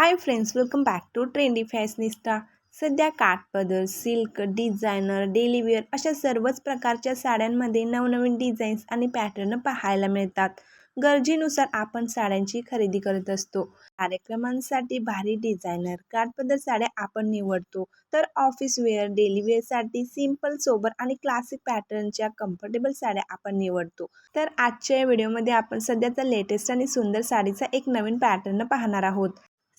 Hi friends welcome back to trendy fashionista सध्या काठपदर silk designer डेलिवियर अशा सर्वच प्रकारच्या साड्यांमध्ये नवनवीन डिझाईन्स आणि पॅटर्न पाहायला मिळतात. गरजेनुसार आपण साड्यांची खरेदी करत असतो. कार्यक्रमांसाठी भारी डिझायनर काठपदर साड्या आपण निवडतो. तर ऑफिस वेअर डेली वेअरसाठी सिंपल सोबर आणि क्लासिक पॅटर्नच्या कम्फर्टेबल साड्या आपण निवडतो. तर आजच्या या व्हिडिओमध्ये आपण सध्याचा लेटेस्ट आणि सुंदर साडीचा एक नवीन पॅटर्न पाहणार आहोत.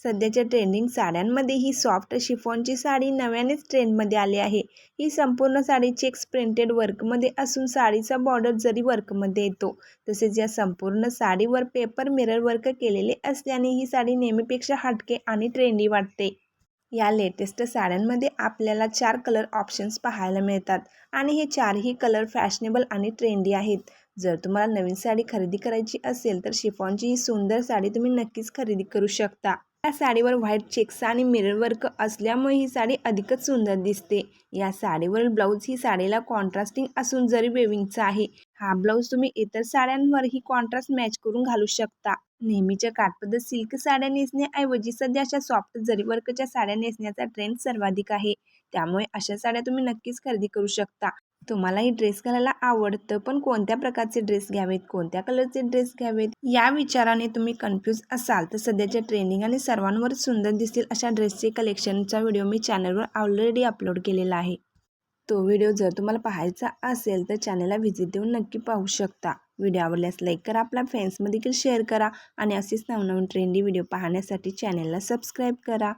सध्याच्या ट्रेंडिंग साड्यांमध्ये ही सॉफ्ट शिफॉनची साडी नव्यानेच ट्रेंडमध्ये आली आहे. ही संपूर्ण साडी चेक्स प्रिंटेड वर्कमध्ये असून साडीचा बॉर्डर जरी वर्कमध्ये येतो तसेच या संपूर्ण साडीवर पेपर मिरर वर्क केलेले असल्याने ही साडी नेहमीपेक्षा हटके आणि ट्रेंडी वाटते. या लेटेस्ट साड्यांमध्ये आपल्याला चार कलर ऑप्शन्स पाहायला मिळतात आणि हे चारही कलर फॅशनेबल आणि ट्रेंडी आहेत. जर तुम्हाला नवीन साडी खरेदी करायची असेल तर शिफॉनची ही सुंदर साडी तुम्ही नक्कीच खरेदी करू शकता. या साडीवर व्हाईट चेक्स आणि मिरर वर्क असल्यामुळे ही साडी अधिकच सुंदर दिसते. या साडीवरील ब्लाऊज ही साडीला कॉन्ट्रास्टिंग असून जरी वेविंगचा आहे हा ब्लाऊज तुम्ही इतर साड्यांवरही कॉन्ट्रास्ट मॅच करून घालू शकता. नेहमीच्या काठपद्धत सिल्क साड्या नेसण्याऐवजी सध्या अशा सॉफ्ट जरी वर्कच्या साड्या नेसण्याचा ट्रेंड सर्वाधिक आहे. त्यामुळे अशा साड्या तुम्ही नक्कीच खरेदी करू शकता. तुम्हालाही ड्रेस घालायला आवडतं पण कोणत्या प्रकारचे ड्रेस घ्यावेत कोणत्या कलरचे ड्रेस घ्यावेत या विचाराने तुम्ही कन्फ्यूज असाल. तर सध्याच्या ट्रेंडिंग आणि सर्वांवर सुंदर दिसतील अशा ड्रेसचे कलेक्शनचा व्हिडिओ मी चॅनलवर ऑलरेडी अपलोड केलेला आहे. तो व्हिडिओ जर तुम्हाला पाहायचा असेल तर चॅनलला व्हिजिट देऊन नक्की पाहू शकता. व्हिडिओ आवडल्यास लाईक करा आपल्या फ्रेंड्समध्ये देखील शेअर करा आणि असेच नवनवीन ट्रेंडी व्हिडिओ पाहण्यासाठी चॅनलला सबस्क्राईब करा.